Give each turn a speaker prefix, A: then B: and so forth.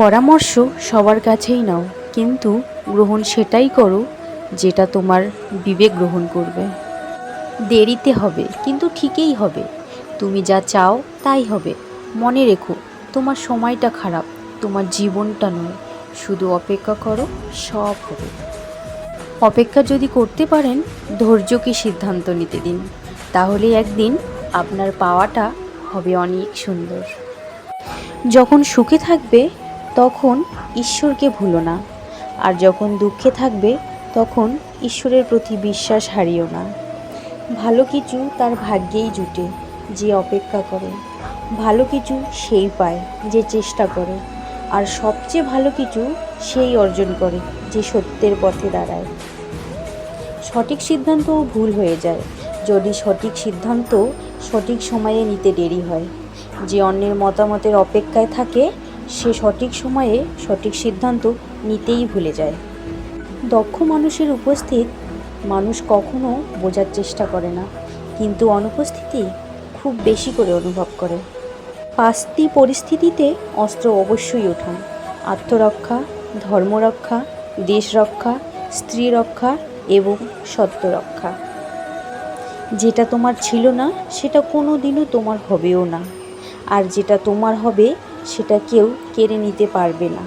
A: পরামর্শ সবার কাছেই নাও, কিন্তু গ্রহণ সেটাই করো যেটা তোমার বিবেক গ্রহণ করবে। দেরিতে হবে, কিন্তু ঠিকই হবে। তুমি যা চাও তাই হবে। মনে রেখো, তোমার সময়টা খারাপ, তোমার জীবনটা নয়। শুধু অপেক্ষা করো, সব হবে। অপেক্ষা যদি করতে পারেন, ধৈর্যকে সিদ্ধান্ত নিতে দিন। তাহলে একদিন আপনার পাওয়াটা হবে অনেক সুন্দর। যখন সুখে থাকবে তখন ঈশ্বরকে ভুলো না, আর যখন দুঃখে থাকবে, তখন ঈশ্বরের প্রতি বিশ্বাস হারিও না। ভালো কিছু তার ভাগ্যেই জুটে, যে অপেক্ষা করে। ভালো কিছু সেই পায়, যে চেষ্টা করে। আর সবচেয়ে ভালো কিছু সেই অর্জন করে, যে সত্যের পথে দাঁড়ায়। সঠিক সিদ্ধান্তও ভুল হয়ে যায়। যদি সঠিক সিদ্ধান্ত সঠিক সময়ে নিতে দেরি হয়, যে অন্যের মতামতের অপেক্ষায় থাকে সে সঠিক সময়ে সঠিক সিদ্ধান্ত নিতেই ভুলে যায়। দক্ষ মানুষের উপস্থিত মানুষ কখনো বোঝার চেষ্টা করে না, কিন্তু অনুপস্থিতি খুব বেশি করে অনুভব করে। পাঁচটি পরিস্থিতিতে অস্ত্র অবশ্যই ওঠান। আত্মরক্ষা, ধর্মরক্ষা দেশ রক্ষা স্ত্রী রক্ষা এবং সত্য রক্ষা যেটা তোমার ছিল না, সেটা কোনো দিনও তোমার হবেও না। আর যেটা তোমার হবে সেটা কেউ কেড়ে নিতে পারবে না।